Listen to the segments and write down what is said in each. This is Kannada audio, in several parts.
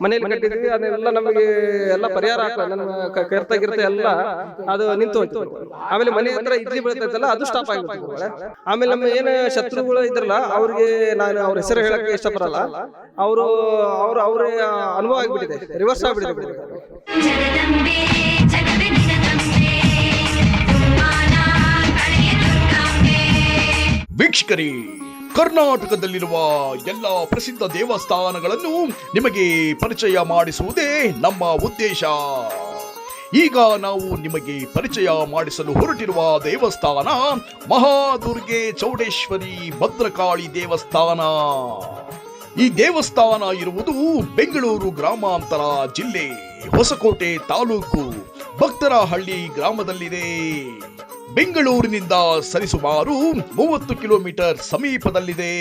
ಮನೆಯಲ್ಲಿ ಕಟ್ಟಿದ್ವಿ ಅದೆಲ್ಲ ನಮಗೆ ಎಲ್ಲ ಪರಿಹಾರ ಆಗ್ತದೆ. ನನ್ನ ಕ- ಕೆರ್ತ ಗಿರ್ತ ಎಲ್ಲ ಅದು ನಿಂತು ಹೋಯ್ತು ಆಮೇಲೆ ಮನೆ ಹತ್ರ ಇಡ್ಲಿ ಬೀಳ್ತೈತಲ್ಲ ಅದು ಸ್ಟಾಪ್ ಆಗಿತ್ತು ಆಮೇಲೆ ನಮ್ಮ ಏನು ಶತ್ರುಗಳು ಇದ್ರಲ್ಲ ಅವ್ರಿಗೆ ನಾನು ಅವ್ರ ಹೆಸರು ಹೇಳಕ್ಕೆ ಇಷ್ಟಪಡಲ್ಲ. ಅವರು ಅವ್ರ ಅವ್ರ ಅನುಭವ ಆಗಿಬಿಟ್ಟಿದೆ. ರಿವರ್ಸ್ ಆಗಿಬಿಟ್ಟಿದೆ. ವೀಕ್ಷಕರೇ ಕರ್ನಾಟಕದಲ್ಲಿರುವ ಎಲ್ಲ ಪ್ರಸಿದ್ಧ ದೇವಸ್ಥಾನಗಳನ್ನು ನಿಮಗೆ ಪರಿಚಯ ಮಾಡಿಸುವುದೇ ನಮ್ಮ ಉದ್ದೇಶ. ಈಗ ನಾವು ನಿಮಗೆ ಪರಿಚಯ ಮಾಡಿಸಲು ಹೊರಟಿರುವ ದೇವಸ್ಥಾನ ಮಹಾದುರ್ಗೆ ಚೌಡೇಶ್ವರಿ ಭದ್ರಕಾಳಿ ದೇವಸ್ಥಾನ. ಈ ದೇವಸ್ಥಾನ ಇರುವುದು ಬೆಂಗಳೂರು ಗ್ರಾಮಾಂತರ ಜಿಲ್ಲೆ ಹೊಸಕೋಟೆ ತಾಲೂಕು ಭಕ್ತರಹಳ್ಳಿ ಗ್ರಾಮದಲ್ಲಿದೆ. ಬೆಂಗಳೂರಿನಿಂದ ಸರಿಸುಮಾರು ಮೂವತ್ತು ಕಿಲೋಮೀಟರ್ ಸಮೀಪದಲ್ಲಿದೆ.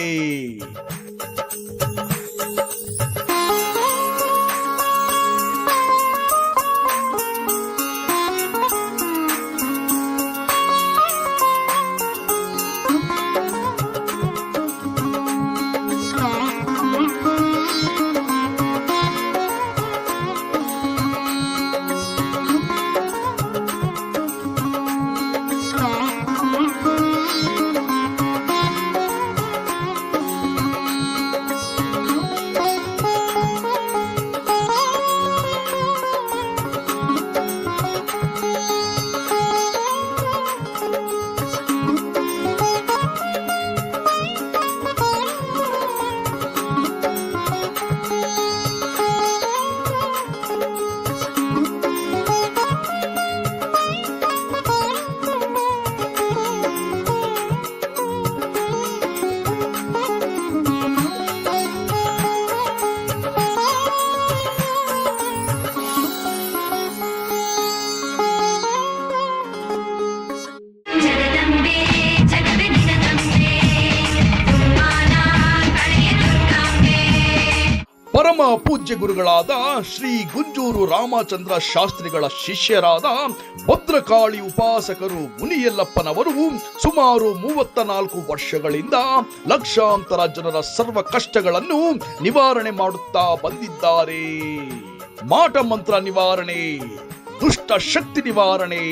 ಪರಮ ಪೂಜ್ಯ ಗುರುಗಳಾದ ಶ್ರೀ ಗುಂಜೂರು ರಾಮಚಂದ್ರ ಶಾಸ್ತ್ರಿಗಳ ಶಿಷ್ಯರಾದ ಭದ್ರಕಾಳಿ ಉಪಾಸಕರು ಮುನಿಯಲ್ಲಪ್ಪನವರು ಸುಮಾರು ಮೂವತ್ತ ನಾಲ್ಕು ವರ್ಷಗಳಿಂದ ಲಕ್ಷಾಂತರ ಜನರ ಸರ್ವ ಕಷ್ಟಗಳನ್ನು ನಿವಾರಣೆ ಮಾಡುತ್ತಾ ಬಂದಿದ್ದಾರೆ. ಮಾಟ ಮಂತ್ರ ನಿವಾರಣೆ, ದುಷ್ಟ ಶಕ್ತಿ ನಿವಾರಣೆ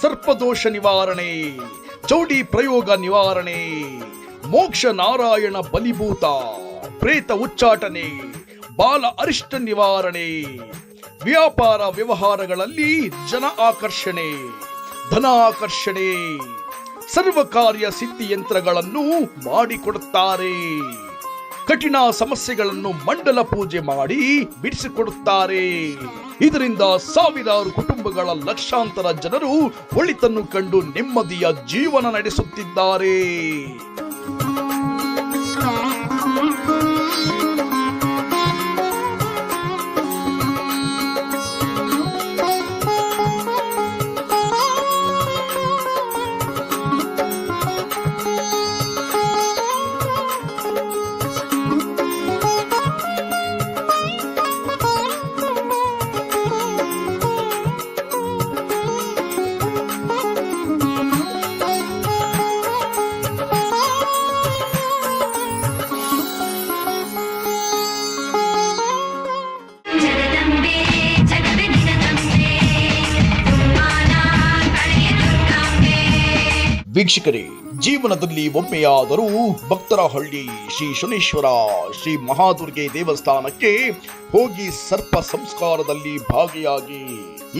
ಸರ್ಪದೋಷ ನಿವಾರಣೆ, ಚೌಡಿ ಪ್ರಯೋಗ ನಿವಾರಣೆ, ಮೋಕ್ಷ ನಾರಾಯಣ ಬಲಿಭೂತ, ಪ್ರೇತ ಉಚ್ಚಾಟನೆ ಬಾಲ ಅರಿಷ್ಟ ನಿವಾರಣೆ. ವ್ಯಾಪಾರ ವ್ಯವಹಾರಗಳಲ್ಲಿ ಜನ ಆಕರ್ಷಣೆ ಧನ ಆಕರ್ಷಣೆ ಸರ್ವ ಕಾರ್ಯ ಸಿದ್ಧಿ ಯಂತ್ರಗಳನ್ನು ಮಾಡಿಕೊಡುತ್ತಾರೆ. ಕಠಿಣ ಸಮಸ್ಯೆಗಳನ್ನು ಮಂಡಲ ಪೂಜೆ ಮಾಡಿ ಬಿಡಿಸಿಕೊಡುತ್ತಾರೆ. ಇದರಿಂದ ಸಾವಿರಾರು ಕುಟುಂಬಗಳ ಲಕ್ಷಾಂತರ ಜನರು ಒಳಿತನ್ನು ಕಂಡು ನೆಮ್ಮದಿಯ ಜೀವನ ನಡೆಸುತ್ತಿದ್ದಾರೆ. ವೀಕ್ಷಕರೇ, ಜೀವನದಲ್ಲಿ ಒಮ್ಮೆಯಾದರೂ ಭಕ್ತರಹಳ್ಳಿ ಶ್ರೀ ಶನೇಶ್ವರ, ಶ್ರೀ ಮಹಾದುರ್ಗೆ ದೇವಸ್ಥಾನಕ್ಕೆ ಹೋಗಿ ಸರ್ಪ ಸಂಸ್ಕಾರದಲ್ಲಿ ಭಾಗಿಯಾಗಿ,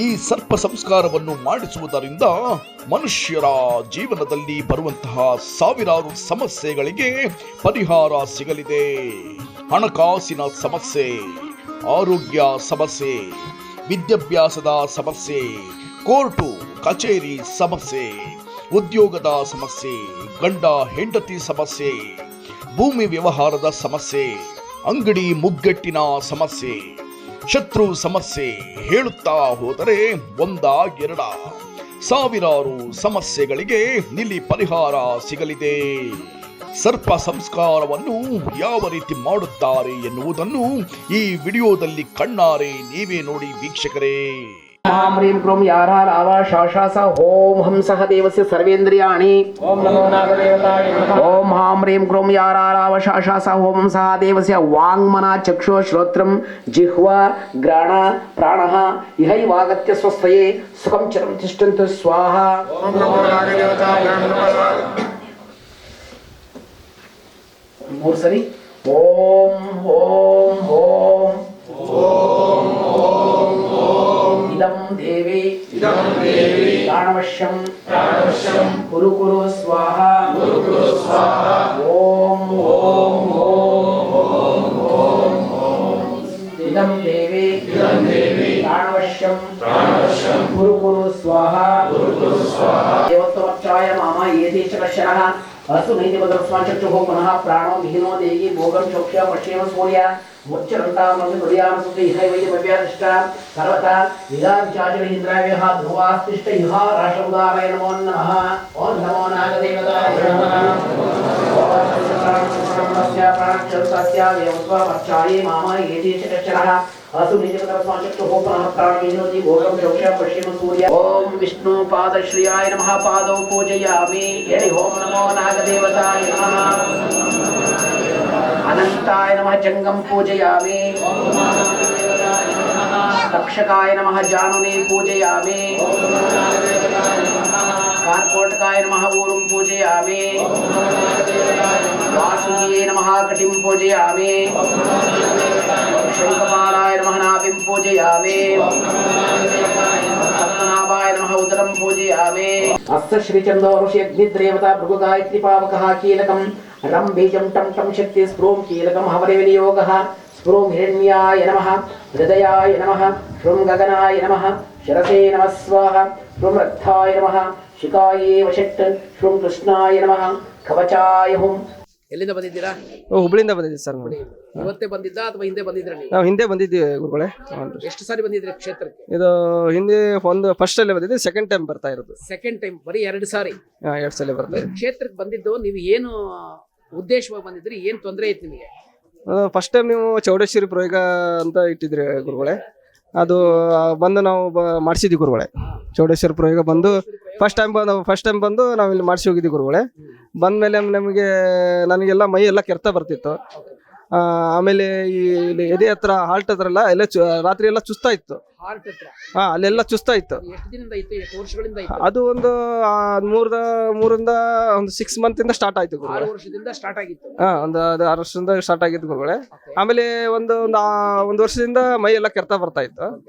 ಈ ಸರ್ಪ ಸಂಸ್ಕಾರವನ್ನು ಮಾಡಿಸುವುದರಿಂದ ಮನುಷ್ಯರ ಜೀವನದಲ್ಲಿ ಬರುವಂತಹ ಸಾವಿರಾರು ಸಮಸ್ಯೆಗಳಿಗೆ ಪರಿಹಾರ ಸಿಗಲಿದೆ. ಹಣಕಾಸಿನ ಸಮಸ್ಯೆ, ಆರೋಗ್ಯ ಸಮಸ್ಯೆ, ವಿದ್ಯಾಭ್ಯಾಸದ ಸಮಸ್ಯೆ, ಕೋರ್ಟು, ಕಚೇರಿ ಸಮಸ್ಯೆ ಉದ್ಯೋಗದ ಸಮಸ್ಯೆ, ಗಂಡ ಹೆಂಡತಿ ಸಮಸ್ಯೆ, ಭೂಮಿ ವ್ಯವಹಾರದ ಸಮಸ್ಯೆ, ಅಂಗಡಿ ಮುಗ್ಗಟ್ಟಿನ ಸಮಸ್ಯೆ, ಶತ್ರು ಸಮಸ್ಯೆ ಹೇಳುತ್ತಾ ಹೋದರೆ ಒಂದ ಎರಡ. ಸಾವಿರಾರು ಸಮಸ್ಯೆಗಳಿಗೆ ಇಲ್ಲಿ ಪರಿಹಾರ ಸಿಗಲಿದೆ. ಸರ್ಪ ಸಂಸ್ಕಾರವನ್ನು ಯಾವ ರೀತಿ ಮಾಡುತ್ತಾರೆ ಎನ್ನುವುದನ್ನು ಈ ವಿಡಿಯೋದಲ್ಲಿ ಕಣ್ಣಾರೆ ನೀವೇ ನೋಡಿ ವೀಕ್ಷಕರೇ. ह्रां ह्रीं क्रों यारा लावा शाशास ॐ हंसः देवस्य सर्वेन्द्रियाणि ಓಂ ನಮೋ ನಾಗದೇವತಾಯ ನಮಃ ॐ हां ह्रीं क्रों यारा लावा शाशास ॐ हंसः देवस्य वाङ्मना चक्षुः श्रोत्रं जिह्वा घ्राण प्राणः इहैवागत्य स्वस्थये सुखं चिरं तिष्ठन्तु स्वाहा ಮೂರು ಸರಿ ಓಂ ಓಂ ಓಂ ಇದಂ ದೇವಿ ಇದಂ ದೇವಿ ಪ್ರಾಣವಶ್ಯಂ ಪ್ರಾಣವಶ್ಯಂ ಕುರು ಕುರು ಸ್ವಾಹ ಕುರು ಕುರು ಸ್ವಾಹ ಓಂ ಓಂ ಓಂ ಇದಂ ದೇವಿ ಇದಂ ದೇವಿ ಪ್ರಾಣವಶ್ಯಂ ಪ್ರಾಣವಶ್ಯಂ ಕುರು ಕುರು ಸ್ವಾಹ ಕುರು ಕುರು ಸ್ವಾಹ ದೇವತ್ವಚ್ಚಾಯ ಮಾಮ ಏತಿ ಚ ಕಶ್ಯನಃ यथेष्टपश्यनः अस्तु नैतिपदस्माचक्षुः पुनः प्राणो विहिनो देयि भोगं चोक्ष्य पश्येम सूर्य मुच्चरन्तामनुदुर्यामसुदैहैवैदमव्यादिष्टा सर्वथा इदाचाचरेन्द्राव्यः ध्रुवास्तिष्ट इहा राष्ट्रमुदामय नमो नमः ॐ नमो नागदेवताय प्राणक्षरतस्य वेवत्वा वर्चाये मामा एतेश कश्चनः ओम विष्णु पाद श्रियाय नमः, पादौ पूजयामि। यदि ओम नमो नागदेवताय नमः। अनंताय नमः जंगम पूजयामि। तक्षकाय नमः, जानुने पूजयामि। कार्कोटकाय नमः ऊरुं पूजयामि वासुकिये नमः कटिं पूजयामि शङ्खपालाय नमः नाभिं पूजयामि पद्मनाभाय नमः उदरं पूजयामि अस्य श्रीचन्दो ऋष्यग्निद्रेवता भृगुगायत्री पावकः कीलकं रं बीजं टं टं शक्ति स्प्रूं कीलकं हवरिविनियोगः स्प्रूं हिरण्याय नमः हृदयाय नमः श्रुं गगनाय नमः शिरसे नमः स्वाहा श्रुं रक्ताय नमः ಶಿಕಾಯೇ ವಶಟ್ ಶೃಂ ಕೃಷ್ಣಾಯ ನಮಃ. ಕವಚಾಯ ಹುಂ ಎಲ್ಲಿಂದ ಬಂದಿದ್ದೀರಾ? ಹುಬ್ಳಿಯಿಂದ ಬಂದಿದ್ದೀವಿ ಸರ್ ನೋಡಿ ಇವತ್ತೇ ಬಂದಿದ್ದ ಅಥವಾ ಹಿಂದೆ ಬಂದಿದ್ರ ನೀವು? ನಾವು ಹಿಂದೆ ಬಂದಿದ್ದೀವಿ ಗುರುಗಳೇ. ಎಷ್ಟು ಸಾರಿ ಬಂದಿದ್ರಿ ಕ್ಷೇತ್ರಕ್ಕೆ? ಇದು ಹಿಂದೆ ಒಂದು ಫಸ್ಟ್ ಅಲ್ಲಿ ಬಂದಿದ್ದೀವಿ ಸೆಕೆಂಡ್ ಟೈಮ್ ಬರ್ತಾ ಇರೋದು. ಸೆಕೆಂಡ್ ಟೈಮ್ ಬರೀ ಎರಡು ಸಾರಿ. ಎರಡು ಸಲ ಬರ್ತಾ ಕ್ಷೇತ್ರಕ್ಕೆ ಬಂದಿದ್ದು ನೀವು ಏನು ಉದ್ದೇಶವಾಗಿ ಬಂದಿದ್ರಿ? ಏನು ತೊಂದರೆ ಇತ್ತು ನಿಮಗೆ? ಫಸ್ಟ್ ಟೈಮ್ ನೀವು ಚೌಡೇಶ್ವರಿ ಪ್ರಯೋಗ ಅಂತ ಇಟ್ಟಿದ್ರಿ ಗುರುಗಳೇ. ಅದು ಬಂದು ನಾವು ಮಾಡಿಸಿದ್ವಿ ಗುರುಗಳೇ. ಚೌಡೇಶ್ವರಿ ಪ್ರಯೋಗ ಬಂದು ಫಸ್ಟ್ ಟೈಮ್ ಬಂದು ಫಸ್ಟ್ ಟೈಮ್ ಬಂದು ನಾವು ಇಲ್ಲಿ ಮಾಡಿಸಿ ಹೋಗಿದ್ವಿ ಗುರುಗಳೇ. ಬಂದಮೇಲೆ ನಮಗೆ ನನಗೆಲ್ಲ ಮೈ ಎಲ್ಲ ಕೆರ್ತಾ ಬರ್ತಿತ್ತು. ಆಮೇಲೆ ಈ ಇಲ್ಲಿ ಎದೆ ಹತ್ರ ಹಾಲ್ಟ್ ಹತ್ರ ಎಲ್ಲ ಎಲ್ಲ ಚು- ರಾತ್ರಿ ಎಲ್ಲ ಚುಸ್ತಾ ಇತ್ತು. ಹಾ ಅಲ್ಲೆಲ್ಲ ಚುಸ್ತಾ ಇತ್ತು. ಅದು ಎಷ್ಟು ದಿನದಿಂದ ಇತ್ತು ಎಷ್ಟು ವರ್ಷಗಳಿಂದ ಇತ್ತು? ಅದು ಒಂದು ಆ, ಮೂರ್ದ ಮೂರಿಂದ ಒಂದು ಸಿಕ್ಸ್ ಮಂತ್ ಇಂದ ಸ್ಟಾರ್ಟ್ ಆಯ್ತು ಗುರುಗಳೇ. ಆರು ವರ್ಷದಿಂದ ಸ್ಟಾರ್ಟ್ ಆಗಿತ್ತು. ಹಾ ಒಂದು ಅದು ಆರು ವರ್ಷದಿಂದ ಸ್ಟಾರ್ಟ್ ಆಗಿತ್ತು ಗುರುಗಳೇ. ಆಮೇಲೆ ಒಂದು ಒಂದು ಆ- ಒಂದು ವರ್ಷದಿಂದ ಮೈ ಎಲ್ಲ ಕೆರ್ತಾ ಬರ್ತಾ ಇತ್ತು.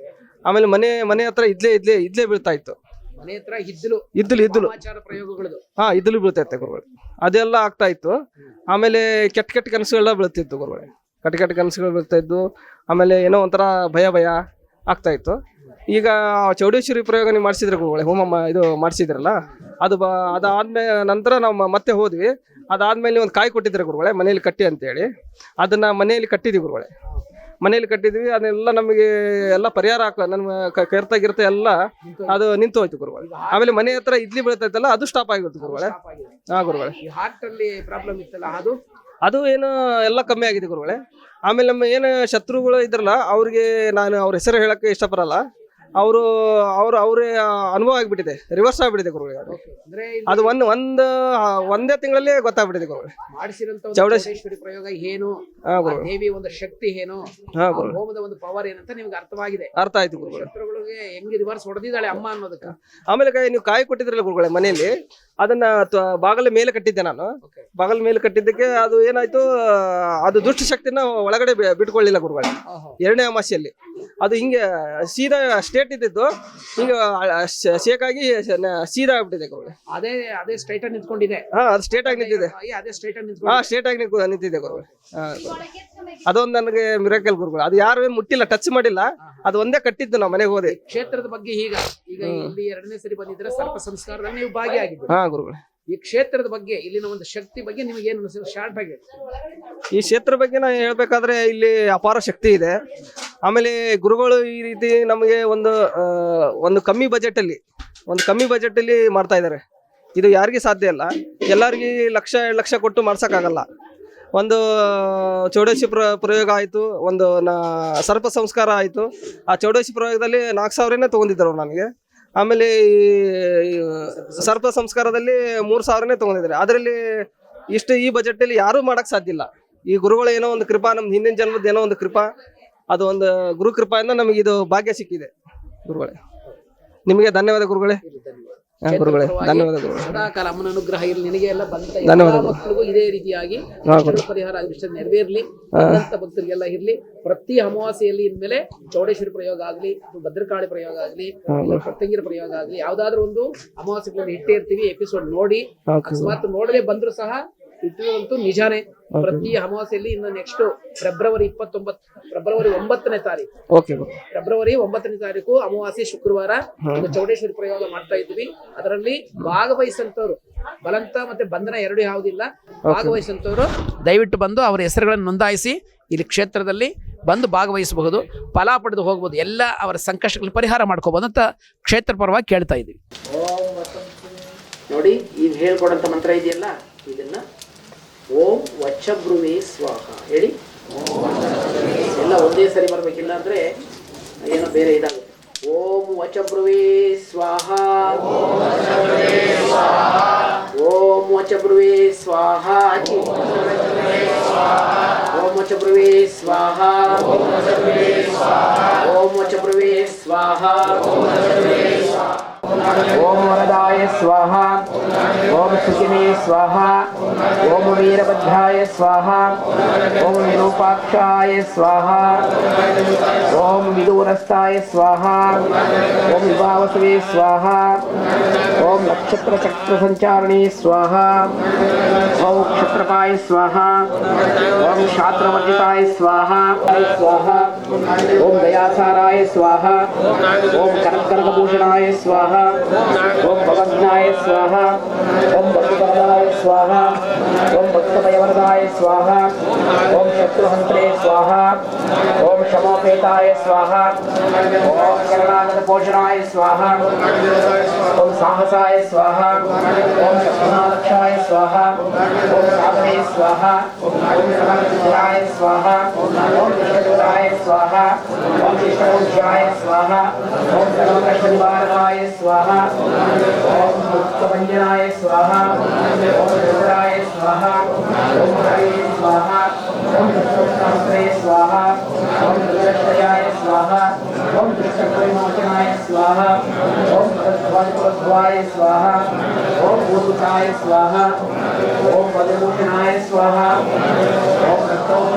ಆಮೇಲೆ ಮನೆ ಮನೆ ಹತ್ರ ಇದ್ಲೇ ಇದ್ಲೇ ಇದ್ಲೇ ಬೀಳ್ತಾ ಇತ್ತು. ಮನೆ ಹತ್ರ ಇದ್ದಲು ಇದ್ದಲು ಇದ್ದಲು. ಪ್ರಯೋಗಗಳದು. ಹಾ ಇದ್ಲು ಬೀಳ್ತಾ ಇತ್ತು ಗುರುಗಳು. ಅದೆಲ್ಲ ಆಗ್ತಾ ಇತ್ತು. ಆಮೇಲೆ ಕೆಟ್ಟ ಕೆಟ್ಟ ಕನಸುಗಳೆಲ್ಲ ಬೀಳ್ತಿತ್ತು ಗುರುಗಳೇ. ಕೆಟ್ಟ ಕೆಟ್ಟ ಕನಸುಗಳು ಬೀಳ್ತಾ ಇದ್ದು ಆಮೇಲೆ ಏನೋ ಒಂಥರ ಭಯ ಭಯ ಆಗ್ತಾ ಇತ್ತು. ಈಗ ಚೌಡೇಶ್ವರಿ ಪ್ರಯೋಗ ನೀವು ಮಾಡಿಸಿದ್ರೆ ಗುರುಗಳೇ ಹೋಮ ಮಾ- ಇದು ಮಾಡಿಸಿದ್ರಲ್ಲ ಅದು ಬ ಅದಾದ್ಮೇಲೆ ನಂತರ ನಾವು ಮ- ಮತ್ತೆ ಹೋದ್ವಿ. ಅದಾದ್ಮೇಲೆ ಒಂದು ಕಾಯಿ ಕೊಟ್ಟಿದ್ರೆ ಗುರುಗಳೇ ಮನೇಲಿ ಕಟ್ಟಿ ಅಂತೇಳಿ. ಅದನ್ನ ಮನೆಯಲ್ಲಿ ಕಟ್ಟಿದ್ವಿ ಗುರುಗಳೇ. ಮನೆಯಲ್ಲಿ ಕಟ್ಟಿದ್ವಿ ಅದನ್ನೆಲ್ಲ ನಮಗೆ ಎಲ್ಲ ಪರಿಹಾರ ಹಾಕ ನಮ್ಮ ಕೆರ್ತ ಗಿರ್ತ ಎಲ್ಲ ಅದು ನಿಂತು ಹೋಯ್ತು ಗುರುಗಳು. ಆಮೇಲೆ ಮನೆ ಹತ್ರ ಇಡ್ಲಿ ಬೀಳ್ತೈತಲ್ಲ ಅದು ಸ್ಟಾಪ್ ಆಗಿಬಿಡ್ತು ಗುರುಗಳೇ. ಹಾ ಗುರುಗಳೇ. ಈ ಹಾರ್ಟ್ ಅಲ್ಲಿ ಪ್ರಾಬ್ಲಮ್ ಇತ್ತಲ್ಲ ಅದು? ಅದು ಏನು ಎಲ್ಲ ಕಮ್ಮಿ ಆಗಿದೆ ಗುರುಗಳೇ. ಆಮೇಲೆ ನಮ್ಮ ಏನು ಶತ್ರುಗಳು ಇದ್ರಲ್ಲ ಅವ್ರಿಗೆ ನಾನು ಅವ್ರ ಹೆಸರು ಹೇಳಕ್ಕೆ ಇಷ್ಟಪಡಲ್ಲ. ಅವರು ಅವ್ರು ಅವರೇ ಅನುಭವ ಆಗಿಬಿಟ್ಟಿದೆ. ರಿವರ್ಸ್ ಆಗಿಬಿಟ್ಟಿದೆ ಗುರುಗಳೇ. ಅದು ಅಂದ್ರೆ ಇಲ್ಲಿ ಅದು ಒಂದು ಒಂದು ಆ, ಒಂದೇ ತಿಂಗಳಲ್ಲಿ ಗೊತ್ತಾಗ್ಬಿಟ್ಟಿದೆ ಗುರುಗಳೇ. ಮಾಡಿಸಿರಂತ ಚೌಡೇಶ್- ಚೌಡೇಶ್ವರಿ ಪ್ರಯೋಗ ಏನು? ಆ ದೇವಿಯ ಒಂದು ಶಕ್ತಿ ಏನು? ಹಾ ಆ ಹೋಮದ ಒಂದು ಪವರ್ ಏನಂತ ನಿಮ್ಗೆ ಅರ್ಥವಾಗಿದೆ. ಅರ್ಥ ಆಯ್ತು ಗುರುಗಳೇ. ಶತ್ರುಗಳಿಗೆ ಹೆಂಗ್ ರಿವರ್ಸ್ ಹೊಡೆದಿದ್ದಾಳೆ ಅಮ್ಮ ಅನ್ನೋದಕ್ಕೆ? ಆಮೇಲೆ ಕೈ ನೀವು ಕಾಯಿ ಕೊಟ್ಟಿದ್ರಲ್ಲ ಗುರುಗಳೇ ಮನೆಯಲ್ಲಿ ಅದನ್ನ ತ- ಬಾಗಲ ಮೇಲೆ ಕಟ್ಟಿದ್ದೆ ನಾನು. Okay. ಬಾಗಲ ಮೇಲೆ ಕಟ್ಟಿದ್ದಕ್ಕೆ ಅದು ಏನಾಯ್ತು ಅದು ದುಷ್ಟ ಶಕ್ತಿನ ಒಳಗಡೆ ಬಿ- ಬಿಟ್ಕೊಳ್ಳಿಲ್ಲ ಗುರುಗಳೇ. ಎರಡನೇ ಅಮಾಸೆಯಲ್ಲಿ ಅದು ಹಿಂಗೆ ಸೀದಾ ಸ್ಟೇಟ್ ಇದ್ದಿದ್ದು ಹಿಂಗೆ ಶೇಕ್ ಆಗಿ ನ- ಸೀದಾ ಆಗ್ಬಿಟ್ಟಿದೆ ಗುರುಗಳೇ. ಅದೇ ಅದೇ ಸ್ಟ್ರೈಟ್ ಆಗಿ ನಿಂತ್ಕೊಂಡಿದೆ. ಹಾ ಅದು ಸ್ಟೇಟ್ ಆಗಿ ನಿಂತಿದೆ. ಅಯ್ಯ, ಅದೇ ಸ್ಟ್ರೈಟ್ ಆಗಿ ಹಾ ಸ್ಟ್ರೇಟ್ ಸ್ಟೇಟ್ ಆಗಿ ನಿಂತು- ನಿಂತಿದೆ ಗುರುಗಳೇ. ಹಾ, ಅದೊಂದು ನನಗೆ ಮಿರಾಕಲ್ ಗುರುಗಳು. ಅದು ಯಾರು ಏನ್ ಮುಟ್ಟಿಲ್ಲ ಟಚ್ ಮಾಡಿಲ್ಲ. ಅದು ಒಂದೇ ಕಟ್ಟಿದ್ದು ನಾವು ಮನೆಗೆ ಹೋದೆ. ಕ್ಷೇತ್ರದ ಬಗ್ಗೆ ಈಗ ಈಗ ಇಲ್ಲಿ ಎರಡನೇ ಸರಿ ಬಂದಿದ್ರೆ ಸರ್ಪ ಸಂಸ್ಕಾರದಲ್ಲಿ ನೀವು ಭಾಗಿಯಾಗಿದ್ದೀರಿ. ಹಾ ಗುರುಗಳೇ. ಈ ಕ್ಷೇತ್ರದ ಬಗ್ಗೆ ಇಲ್ಲಿನ ಒಂದು ಶಕ್ತಿ ಬಗ್ಗೆ ನಿಮಗೆ ಏನು ಅನಿಸಿದೆ ಶಾರ್ಟ್ ಆಗಿ ಈ ಕ್ಷೇತ್ರ ಬಗ್ಗೆ ನಾನು ಹೇಳ್ಬೇಕಾದ್ರೆ ಇಲ್ಲಿ ಅಪಾರ ಶಕ್ತಿ ಇದೆ. ಆಮೇಲೆ ಗುರುಗಳು ಈ ರೀತಿ ನಮಗೆ ಒಂದು ಆ, ಒಂದು ಕಮ್ಮಿ ಬಜೆಟ್ ಅಲ್ಲಿ ಒಂದು ಕಮ್ಮಿ ಬಜೆಟ್ ಅಲ್ಲಿ ಮಾಡ್ತಾ ಇದ್ದಾರೆ. ಇದು ಯಾರಿಗೆ ಸಾಧ್ಯ ಇಲ್ಲ. ಎಲ್ಲರಿಗೆ ಲಕ್ಷ ಎರಡು ಲಕ್ಷ ಕೊಟ್ಟು ಮಾಡ್ಸಕ್ಕಾಗಲ್ಲ. ಒಂದು ಚೌಡೇಶಿ ಪ್ರ ಪ್ರಯೋಗ ಆಯಿತು ಒಂದು ನಾ ಸರ್ಪ ಸಂಸ್ಕಾರ ಆಯಿತು. ಆ ಚೌಡೇಶಿ ಪ್ರಯೋಗದಲ್ಲಿ ನಾಲ್ಕು ಸಾವಿರನೇ ತೊಗೊಂಡಿದ್ದರು ನನಗೆ. ಆಮೇಲೆ ಈ ಸರ್ಪ ಸಂಸ್ಕಾರದಲ್ಲಿ ಮೂರು ಸಾವಿರನೇ ತಗೊಂಡಿದ್ದಾರೆ. ಅದರಲ್ಲಿ ಇಷ್ಟು ಈ ಬಜೆಟ್ ಅಲ್ಲಿ ಯಾರು ಮಾಡಕ್ ಸಾಧ್ಯ ಇಲ್ಲ. ಈ ಗುರುಗಳ ಏನೋ ಒಂದು ಕೃಪಾ ನಮ್ಮ ಹಿಂದಿನ ಜನ್ಮದ ಏನೋ ಒಂದು ಕೃಪಾ, ಅದು ಒಂದು ಗುರು ಕೃಪಾಯಿಂದ ನಮಗೆ ಇದು ಭಾಗ್ಯ ಸಿಕ್ಕಿದೆ ಗುರುಗಳೇ. ನಿಮಗೆ ಧನ್ಯವಾದ ಗುರುಗಳೇ. ಗುರುಗಳೇ ಧನ್ಯವಾದಗಳು. ಸದಾಕಾಲ ಅಮ್ಮನ ಅನುಗ್ರಹ ಇರಲಿ ನಿನಗೆ ಎಲ್ಲ ಬಂದ ಎಲ್ಲ ಧನ್ಯವಾದಗಳು. ಮಕ್ಕಳಿಗೂ ಇದೇ ರೀತಿಯಾಗಿ ಪರಿಹಾರ ಅದೃಷ್ಟ ನೆರವೇರ್ಲಿ. ಬಂದಂತ ಭಕ್ತರಿಗೆಲ್ಲ ಇರ್ಲಿ. ಪ್ರತಿ ಅಮಾವಾಸ್ಯೆಯಲ್ಲಿ ಇನ್ಮೇಲೆ ಚೌಡೇಶ್ವರಿ ಪ್ರಯೋಗ ಆಗ್ಲಿ ಅಥವಾ ಭದ್ರಕಾಳಿ ಪ್ರಯೋಗ ಆಗ್ಲಿ ಇಲ್ಲ ಪ್ರತ್ಯಂಗಿರ ಪ್ರಯೋಗ ಆಗ್ಲಿ ಯಾವ್ದಾದ್ರು ಒಂದು ಅಮಾವಾಸ್ಯೆಗಳಲ್ಲಿ ಇಟ್ಟೇ ಇರ್ತೀವಿ. ಎಪಿಸೋಡ್ ನೋಡಿ. ಅಕಸ್ಮಾತ್ ನೋಡದೆ ಬಂದ್ರು ಸಹ ಇಟ್ಟಿರೋದಂತೂ ನಿಜಾನೇ ಪ್ರತಿ ಅಮಾವಾಸ್ಯೆಯಲ್ಲಿ ಇನ್ನು ನೆಕ್ಸ್ಟ್ ಫೆಬ್ರವರಿ ಇಪ್ಪತ್ತೊಂಬತ್ತು ಫೆಬ್ರವರಿ ಒಂಬತ್ತನೇ ತಾರೀಕು. ಓಕೆ ಫೆಬ್ರವರಿ ಒಂಬತ್ತನೇ ತಾರೀಕು ಅಮಾವಾಸ್ಯೆ ಶುಕ್ರವಾರ ಒಂದು ಚೌಡೇಶ್ವರಿ ಪ್ರಯೋಗ ಮಾಡ್ತಾ ಇದ್ವಿ. ಅದರಲ್ಲಿ ಭಾಗವಹಿಸಂತವ್ರು ಬಲಂತ ಮತ್ತೆ ಬಂಧನ ಎರಡು ಯಾವುದಿಲ್ಲ. ಭಾಗವಹಿಸಂತವ್ರು ದಯವಿಟ್ಟು ಬಂದು ಅವರ ಹೆಸರುಗಳನ್ನು ನೋಂದಾಯಿಸಿ ಇಲ್ಲಿ ಕ್ಷೇತ್ರದಲ್ಲಿ ಬಂದು ಭಾಗವಹಿಸಬಹುದು. ಫಲ ಪಡೆದು ಹೋಗಬಹುದು. ಎಲ್ಲ ಅವರ ಸಂಕಷ್ಟಗಳನ್ನು ಪರಿಹಾರ ಮಾಡ್ಕೋಬಹುದು ಅಂತ ಕ್ಷೇತ್ರ ಪರವಾಗಿ ಕೇಳ್ತಾ ಇದ್ದೀವಿ. ನೋಡಿ ಈಗ ಹೇಳ್ಕೊಡಂತ ಮಂತ್ರ ಇದೆಯಲ್ಲ? ಇದನ್ನ ಓಂ ವಚ್ಚಬ್ರುವೆ ಸ್ವಾಹ. ಹೇಳಿ? ಎಲ್ಲ ಒಂದೇ ಸರಿ ಬರಬೇಕಿಲ್ಲ ಅಂದ್ರೆ ಏನೋ ಬೇರೆ ಇದಾಗುತ್ತೆ. ಓಂ ವಚಬ್ರುವೆ ಸ್ವಾಹ. ಓಂ ವಚಬ್ರುವೆ ಸ್ವಾಹ. ಓಂ ವಚಬ್ರುವೆ ಸ್ವಾಹ. ಓಂ ವಚಬ್ರುವೆ ಸ್ವಾಹ. ಓಂ ವರದಾಯ ಸ್ವಾಹ ಓಂ ಸುಖಿನೇ ಸ್ವಾಹ ಓಂ ವೀರಭದ್ರಾಯ ಸ್ವಾಹ ಓಂ ವಿರೂಪಾಕ್ಷಾಯ ಸ್ವಾಹ ಓಂ ವಿದೂರಸ್ಥಾಯ ಸ್ವಾಹ ಓಂ ವಿಭಾವಸವೇ ಸ್ವಾಹ ಓಂ ನಕ್ಷತ್ರ ಚಕ್ರ ಸಂಚಾರಣೆ ಸ್ವಾಹ ಓಂ ಕ್ಷತ್ರಪಾಯ ಸ್ವಾಹ ಓಂ ಶಾಸ್ತ್ರವರ್ಜಿತಾಯ ಸ್ವಾಹ ಸ್ವಾಹ ಓಂ ದಯಾಸಾರಾಯ ಸ್ವಾಹ ಓಂ ಕನಕರ್ಗಭೂಷಣಾಯ ಸ್ವಾಹ ಓಂ ಭವಜ್ಞಾಯ ಸ್ವಾಹ ಓಂ ಭಕ್ತವರದಾಯ ಸ್ವಾಹ ಓಂ ಭಕ್ತಭಯವರದಾಯ ಸ್ವಾಹ ಓಂ ಶತ್ರುಹಂತ್ರೆ ಸ್ವಾಹ ಓಂ ಶಮೋಪೇತಾಯ ಸ್ವಾಹ ಓಂ ಶರಣಾಗತ ಪೋಷಣಾಯ ಸ್ವಾಹ ಓಂ ಸಾಹಸಾಯ ಸ್ವಾಹ ಓಂ ಶತ್ರುನಾಲಕ್ಷಾಯ ಸ್ವಾಹ ಓಂ ಸಾಧನೆ ಸ್ವಾಹ ಓಂ ಸಮರ್ಥಾಯ ಸ್ವಾಹ ಓಂ ವಿಷ್ಣುರಾಯ ಸ್ವಾಹ ಓಂ ವಿಷ್ಣುಜಾಯ ಸ್ವಾಹ ಓಂ ಸರ್ವಕಷ್ಟನಿವಾರಕಾಯ ಸ್ವಾಹ ಓಂ ಮುಕ್ತಭಂಜನಾಯ ಸ್ವಾಹ ಓಂ ರುದ್ರಾಯ ಸ್ವಾಹ ಓಂ ಹರೇ ಸ್ವಾಹ ಓಂ ಸಹಸ್ರೇ ಸ್ವಾಹ ಓಂ ರುದ್ರಶ್ರಯಾಯ ಸ್ವಾಹ ಓಂ ಕೃಷ್ಣಪರಿಮೋಚನಾಯ ಸ್ವಾಹ ಓಂ ಧ್ವಾಯ ಸ್ವಾಹ ಓಂ ಭೂತಾಯ ಸ್ವಾಹ ಓಂ ಪದಭೂಷಣಾಯ ಸ್ವಾಹ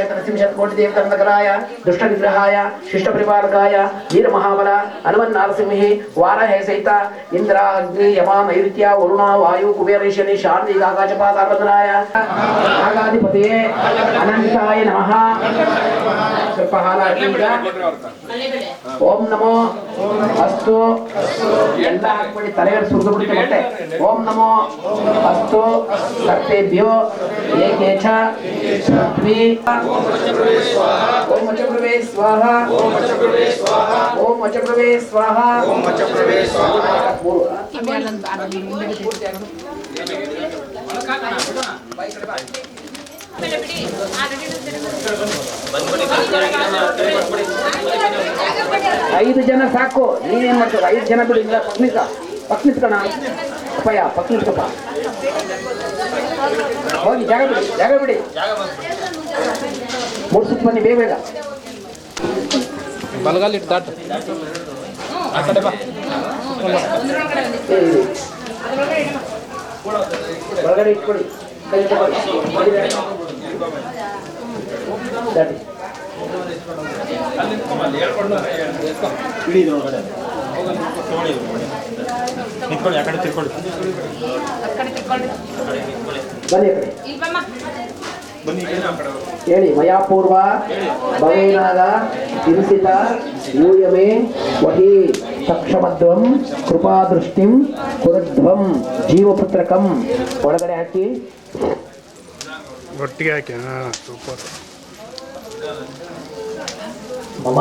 त्रयत्रसिंशत्कोटि देवकर्णकराय दुष्टविग्रहाय शिष्टपरिपालकाय वीरमहाबल हनुमन्नारसिंहे वारहे सहित इन्द्राग्नि यमा नैत्या वरुणा वायु कुबेरैशनि शान्तिकाकाशपातारवदनाय नागाधिपतये अनन्ताय नमः स्वल्पहालाग्निः ओम नमो ದುಷ್ಟ ನಿಗ್ರಹಾಯ ಶಿಷ್ಟ ಪರಿಪಾಲಕಾಯ ವೀರ ಮಹಾಬಲ ಮತ್ತೆ ಓಂ ನಮೋ ಅಸ್ತು. ಎಲ್ಲ ಹಾಕ್ಬಿಡಿ, ತಲೆಯಲ್ಲಿ ಸುರಿದು ಬಿಡುತ್ತೆ ಮತ್ತೆ. ಓಂ ನಮೋ. ಅಸ್ತು. ಸರ್ಪೇಭ್ಯೋ ಏಕೇಚ. ಪೃಥ್ವಿ. ಓಂ ವಚಪ್ರವೇ ಸ್ವಾಹ. ಓಂ ವಚಪ್ರವೇ ಸ್ವಾಹ. ಮೂರು. ಐದು ಜನ ಸಾಕು ನೀನೇನ್ ಮಾಡ್ತೀರ ಐದು ಜನ ಬಿಡಿ ಇಲ್ಲ ಪಕ್ನಿಕ ಪಕ್ನಿಸ್ಕಣ ಅಪ್ಪಯ್ಯ ಪಕ್ನಿಸ್ಕಪ್ಪ ಹೋಗಿ ಜಾಗ ಬಿಡಿ ಜಾಗ ಬಿಡಿ ಮುಡ್ಸಿಟ್ ಬನ್ನಿ ಬೇಗ ಬೇಗ ಬಲಗಾಲಿಟ್ಟು ದಾಟು ಆ ಕಡೆ ಬಾ ಏ, ಇರಿ. ಒಳಗಡೆ ಇಟ್ಕೊಳ್ಳಿ ಕೈ ತಗೊಳ್ಳಿ. ದಾಟಿ. ಬನ್ನಿ. ಹೇಳಿ ಮಯಾಪೂರ್ವ ಭವೇನಾದ ಹಿಂಸಿತ ಯೂಯಮೇ ವಹಿ ಸಕ್ಷಮಧ್ವಂ ಕೃಪಾದೃಷ್ಟಿಂ ಕುರುಧ್ವಂ ಜೀವಪುತ್ರಕಂ ಒಳಗಡೆ ಹಾಕಿ ಒಟ್ಟಿಗೆ ಹಾಕಿ ಹಾಂ ಸೂಪರ್ ಮಮ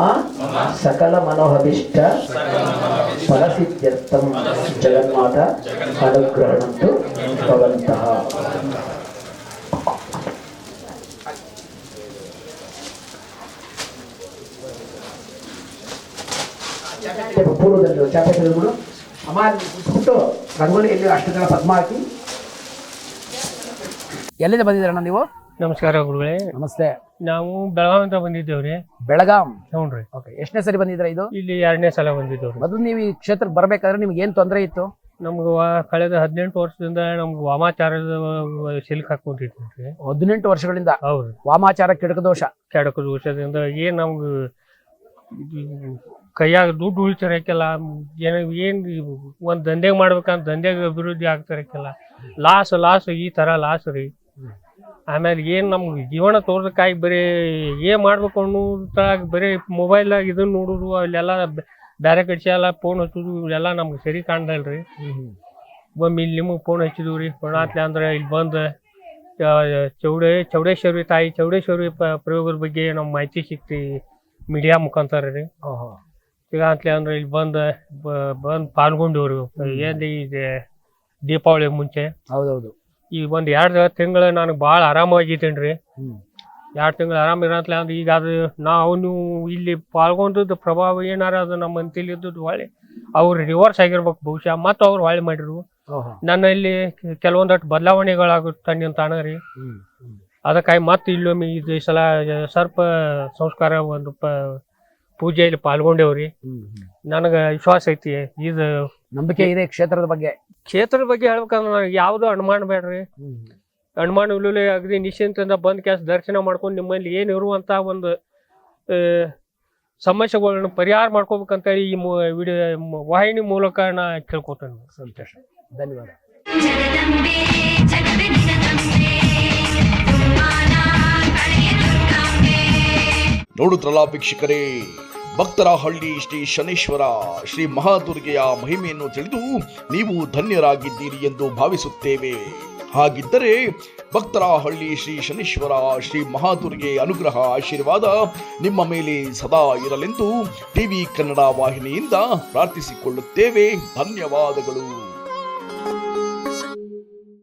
ಸಕಲ ಮನೋಹಭಿಷ್ಟ ಫಲಸಿದ್ಯರ್ಥಂ ಜಗನ್ಮಾತ ಅನುಗ್ರಹಣಂತು ಭವಂತಹ ಪೂರ್ವದಲ್ಲಿ ಚಾಪೆ ತೆಗೆದುಬಿಡು ಅಮ್ಮ ಬಿಟ್ಟು ರಂಗೋಲಿಯಲ್ಲಿ ಅಷ್ಟು ಜನ ಪದ್ಮ ಹಾಕಿ. ಎಲ್ಲಿಂದ ಬಂದಿದ್ದೀರಣ್ಣ ನೀವು? ನಮಸ್ಕಾರ ಗುರುಗಳೇ. ನಮಸ್ತೆ. ನಾವು ಬೆಳಗಾವಿಂದ ಬಂದಿದ್ದೇವ್ರಿ. ಬೆಳಗಾಂ? ಹ್ಞೂನ್ರಿ. ಓಕೆ ಎಷ್ಟನೇ ಸರಿ ಬಂದಿದ್ರ ಇದು? ಇಲ್ಲಿ ಎರಡನೇ ಸಲ ಬಂದಿದ್ದೇವ್ರಿ. ಮೊದಲು ನೀವು ಈ ಕ್ಷೇತ್ರಕ್ಕೆ ಬರಬೇಕಾದ್ರೆ ನಿಮ್ಗೆ ಏನು ತೊಂದರೆ ಇತ್ತು? ನಮ್ಗೆ ವಾ- ಕಳೆದ ಹದಿನೆಂಟು ವರ್ಷದಿಂದ ನಮ್ಗೆ ವಾಮಾಚಾರದ ಸಿಲ್ಕ್ ಹಾಕೊಂಡಿಟ್ಟು ಹದಿನೆಂಟು ವರ್ಷಗಳಿಂದ? ಹೌದು. ವಾಮಾಚಾರ ಕೆಡಕ ದೋಷ ಕೆಡಕ ದೋಷದಿಂದ ಏನು ನಮ್ಗೆ ಕೈಯಾಗ ದುಡ್ಡು ಉಳಿತಿರಕ್ಕೆಲ್ಲ, ಏನ, ಏನು ಒಂದು ದಂಧೆಗೆ ಮಾಡ್ಬೇಕಂತ ದಂಧೆಗೆ ಅಭಿವೃದ್ಧಿ ಆಗ್ತಿರಕ್ಕೆಲ್ಲ. ಲಾಸ್ ಲಾಸ್ ಈ ತರ ಲಾಸ್ ರೀ. ಆಮೇಲೆ ಏನು ನಮ್ಗೆ ಜೀವನ ತೋರ್ದಕ್ಕಾಗಿ ಬರೀ ಏನು ಮಾಡ್ಬೇಕು ಅನ್ನೋದಾಗ ಬರೀ ಮೊಬೈಲ್ದಾಗ ಇದನ್ನ ನೋಡುದು, ಅಲ್ಲೆಲ್ಲ ಬೇರೆ ಕಡೆ ಎಲ್ಲ ಫೋನ್ ಹಚ್ಚುದು, ಇವೆಲ್ಲ ನಮ್ಗೆ ಸರಿ ಕಾಣ್ದಲ್ರಿ. ಒಮ್ಮೆ ಇಲ್ಲಿ ನಿಮಗೆ ಫೋನ್ ಹಚ್ಚಿದ್ವಿ ರೀ ಕೊಡಾತ್ಲೆ ಅಂದ್ರೆ ಇಲ್ಲಿ ಬಂದು ಚೌಡೇ, ಚೌಡೇಶ್ವರಿ ತಾಯಿ, ಚೌಡೇಶ್ವರಿ ಪ್ರಯೋಗದ ಬಗ್ಗೆ ನಮ್ಮ ಮಾಹಿತಿ ಸಿಕ್ತಿ ಮೀಡಿಯಾ ಮುಖಾಂತರ ರೀ. ಈಗ ಅಂತಲೇ ಅಂದ್ರೆ ಇಲ್ಲಿ ಬಂದು ಬಂದು ಪಾಲ್ಗೊಂಡವ್ರು ಏನು ಇದೆ ದೀಪಾವಳಿ ಮುಂಚೆ. ಹೌದೌದು. ಈ ಒಂದು ಎರಡು ತಿಂಗಳು ನನಗೆ ಭಾಳ ಆರಾಮಾಗಿದ್ದೇನೆ ಎರಡ್ ಎರಡು ತಿಂಗಳು ಆರಾಮ ಇರತ್ಲೆ ಅಂದ್ರೆ ಈಗ ಅದು ನಾವು ನೀವು ಇಲ್ಲಿ ಪಾಲ್ಗೊಂಡದ್ದು ಪ್ರಭಾವ ಏನಾರ ಅದು ನಮ್ಮ ಮಂತಿಲಿ ಇದ್ದದ್ದು ಹೊಳೆ ಅವ್ರು ರಿವರ್ಸ್ ಆಗಿರ್ಬೇಕು ಬಹುಶಃ ಮತ್ತ ಅವ್ರು ಹೊಳೆ ಮಾಡಿರು. ನನ್ನ ಇಲ್ಲಿ ಕೆಲವೊಂದಷ್ಟು ಬದಲಾವಣೆಗಳಾಗುತ್ತೆ ಅಂತಾನ ರೀ. ಅದಕ್ಕಾಗಿ ಮತ್ತೆ ಇಲ್ಲೊಮ್ಮೆ ಇದು ಈ ಸಲ ಸರ್ಪ ಸಂಸ್ಕಾರ ಒಂದು ಪ ಪೂಜೆಯಲ್ಲಿ ಪಾಲ್ಗೊಂಡೇವ್ರಿ. ನನಗೆ ವಿಶ್ವಾಸ ಐತಿ ಇದು ನಂಬಿಕೆ ಇದೆ ಕ್ಷೇತ್ರದ ಬಗ್ಗೆ? ಕ್ಷೇತ್ರದ ಬಗ್ಗೆ ಹೇಳ್ಬೇಕಂದ್ರೆ ನನಗೆ ಯಾವುದು ಅನುಮಾನ ಬೇಡ್ರಿ. ಅನುಮಾನ ಇಲ್ಲೇ ಅಗದಿ ನಿಶ್ಚಿಂತದಿಂದ ಬಂದ್ ಕ್ಯಾಸ್ ದರ್ಶನ ಮಾಡ್ಕೊಂಡು ನಿಮ್ಮಲ್ಲಿ ಏನು ಇರುವಂತ ಒಂದು ಸಮಸ್ಯೆಗಳನ್ನು ಪರಿಹಾರ ಮಾಡ್ಕೋಬೇಕಂತೇಳಿ ಈ ವಿಡಿಯೋ ವಾಹಿನಿ ಮೂಲಕ ನಾ ಕೇಳ್ಕೊತೇನೆ. ಸಂತೋಷ. ಧನ್ಯವಾದ. ನೋಡುದ್ರಲ್ಲ ವೀಕ್ಷಕರೇ ಭಕ್ತರ ಹಳ್ಳಿ ಶ್ರೀ ಶನೇಶ್ವರ, ಶ್ರೀ ಮಹಾದುರ್ಗೆಯ ಮಹಿಮೆಯನ್ನು ತಿಳಿದು ನೀವು ಧನ್ಯರಾಗಿದ್ದೀರಿ ಎಂದು ಭಾವಿಸುತ್ತೇವೆ. ಹಾಗಿದ್ದರೆ ಭಕ್ತರ ಹಳ್ಳಿ ಶ್ರೀ ಶನೇಶ್ವರ, ಶ್ರೀ ಮಹಾದುರ್ಗೆ ಅನುಗ್ರಹ, ಆಶೀರ್ವಾದ ನಿಮ್ಮ ಮೇಲೆ ಸದಾ ಇರಲೆಂದು ಟಿವಿ ಕನ್ನಡ ವಾಹಿನಿಯಿಂದ ಪ್ರಾರ್ಥಿಸಿಕೊಳ್ಳುತ್ತೇವೆ. ಧನ್ಯವಾದಗಳು.